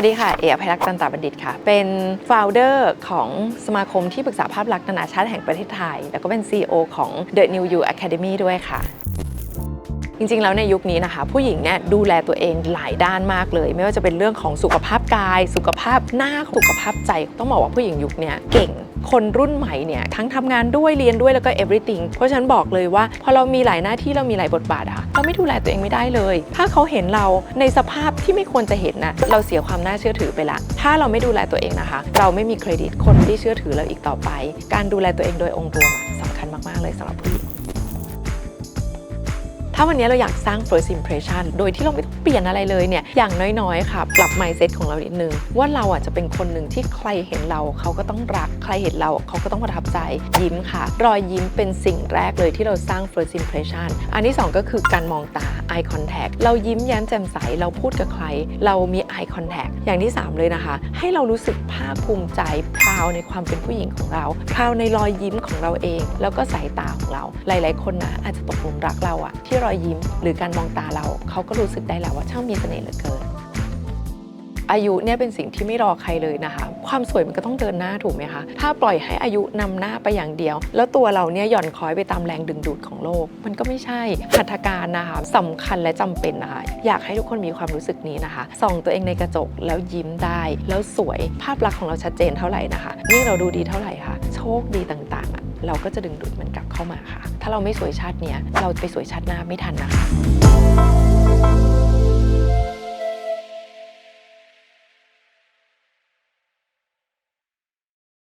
วัสดีค่ะ เอ๋อภัยรักษ์จันตาบัณฑิตค่ะ เป็นฟาวเดอร์ของสมาคมที่ปรึกษาภาพลักษณ์นานาชาติแห่งประเทศไทย แล้วก็เป็น CEO ของ The New You Academy ด้วยค่ะ จริงๆ แล้วในยุคนี้นะคะ ผู้หญิงเนี่ยดูแลตัวเองหลายด้านมากเลย ไม่ว่าจะเป็นเรื่องของสุขภาพกาย สุขภาพหน้าสุขภาพใจ ต้องบอกว่าผู้หญิงยุคนี้เก่งคนรุ่นใหม่เนี่ยทั้งทำงานด้วยเรียนด้วยแล้วก็ everything เพราะฉะนั้นบอกเลยว่า พอเรามีหลายหน้าที่เรามีหลายบทบาทอะเราไม่ดูแลตัวเองไม่ได้เลย ถ้าเขาเห็นเราในสภาพที่ไม่ควรจะเห็นนะเราเสียความน่าเชื่อถือไปละ ถ้าเราไม่ดูแลตัวเองนะคะ เราไม่มีเครดิตคนที่เชื่อถือเราอีกต่อไป การดูแลตัวเองโดยองค์รวมสำคัญมากๆเลยสำหรับผู้หญิง ถ้าวันนี้เราอยากสร้าง first impression โดยที่เราไม่ต้องเปลี่ยนอะไรเลยเนี่ย อย่างน้อยๆ ค่ะ ปรับ mindset ของเรานิดนึง ว่าเราอะจะเป็นคนหนึ่งที่ใครเห็นเราเขาก็ต้องรัก ใครเห็นเราเขาก็ต้องประทับใจ ยิ้มค่ะ รอยยิ้มเป็นสิ่งแรกเลยที่เราสร้าง first impression อันที่สองก็คือการมองตา eye contact เรายิ้มแย้มแจ่มใส เราพูดกับใคร เรามี eye contact อย่างที่สามเลยนะคะ ให้เรารู้สึกภาคภูมิใจ พราวในความเป็นผู้หญิงของเรา พราวในรอยยิ้มของเราเอง แล้วก็สายตาของเรา หลาย ๆ คนนะอาจจะตกหลุมรักเราอะที่เราอยยิ้ม หรือการมองตาเราเขาก็รู้สึกได้แล้วว่าช่างมีเสน่ห์เหลือเกิน อายุเนี่ยเป็นสิ่งที่ไม่รอใครเลยนะคะ ความสวยมันก็ต้องเดินหน้าถูกไหมคะ ถ้าปล่อยให้อายุนำหน้าไปอย่างเดียว แล้วตัวเราเนี่ยหย่อนคล้อยไปตามแรงดึงดูดของโลก มันก็ไม่ใช่หัตถการนะคะสำคัญและจำเป็นนะคะอยากให้ทุกคนมีความรู้สึกนี้นะคะส่องตัวเองในกระจกแล้วยิ้มได้ แล้วสวยภาพลักษณ์ของเราชัดเจนเท่าไหร่นะคะยิ่งเราดูดีเท่าไหร่ค่ะ โชคดีต่างๆอะเราก็จะดึงดูดมันกลับเข้ามาค่ะ ถ้าเราไม่สวยชาติเนี้ยเราไปสวยชาติหน้าไม่ทันนะคะ